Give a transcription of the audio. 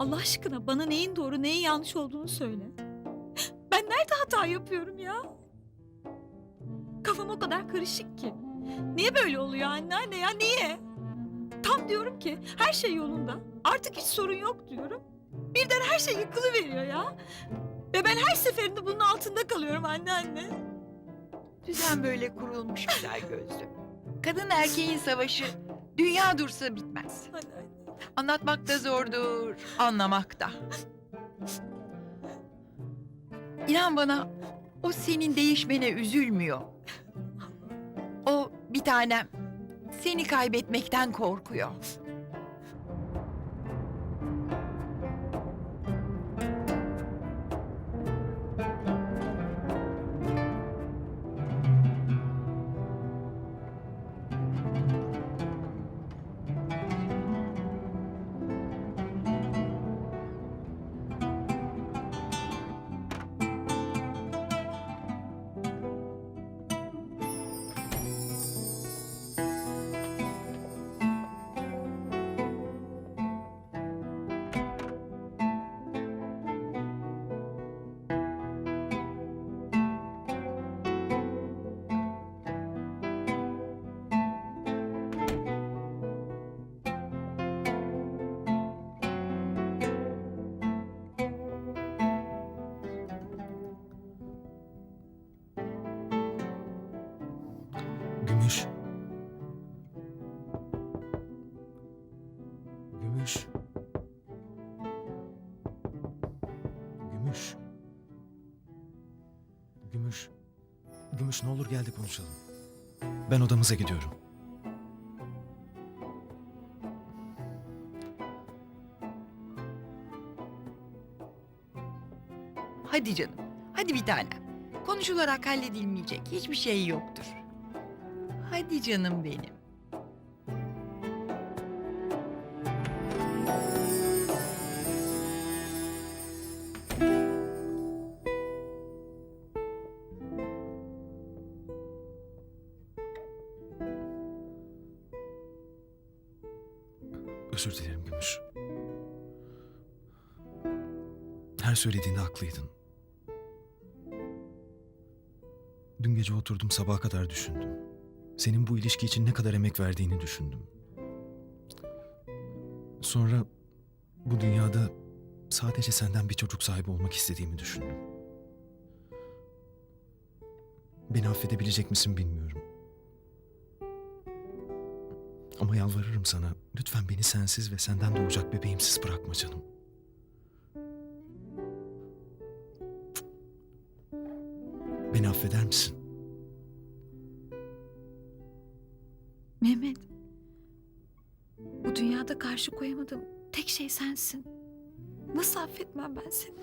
Allah aşkına bana neyin doğru neyin yanlış olduğunu söyle. Ben nerede hata yapıyorum ya? Kafam o kadar karışık ki. Niye böyle oluyor anneanne ya niye? Tam diyorum ki her şey yolunda. Artık hiç sorun yok diyorum. Birden her şey yıkılıveriyor ya. Ve ben her seferinde bunun altında kalıyorum anneanne. Düzen böyle kurulmuş güzel gözlüm. Kadın erkeğin savaşı dünya dursa bitmez. Anlatmak da zordur, anlamak da. İnan bana o senin değişmene üzülmüyor. O bir tanem seni kaybetmekten korkuyor. Gümüş. Gümüş. Gümüş ne olur gel de konuşalım. Ben odamıza gidiyorum. Hadi canım, hadi bir tanem. Konuşularak halledilmeyecek hiçbir şey yoktur. Hadi canım benim. Özür dilerim Gümüş. Her söylediğinde haklıydın. Dün gece oturdum sabaha kadar düşündüm. Senin bu ilişki için ne kadar emek verdiğini düşündüm. Sonra bu dünyada sadece senden bir çocuk sahibi olmak istediğimi düşündüm. Beni affedebilecek misin bilmiyorum. Ama yalvarırım sana lütfen beni sensiz ve senden doğacak bebeğimsiz bırakma canım. Beni affeder misin? Mehmet. Bu dünyada karşı koyamadığım tek şey sensin. Nasıl affetmem ben seni?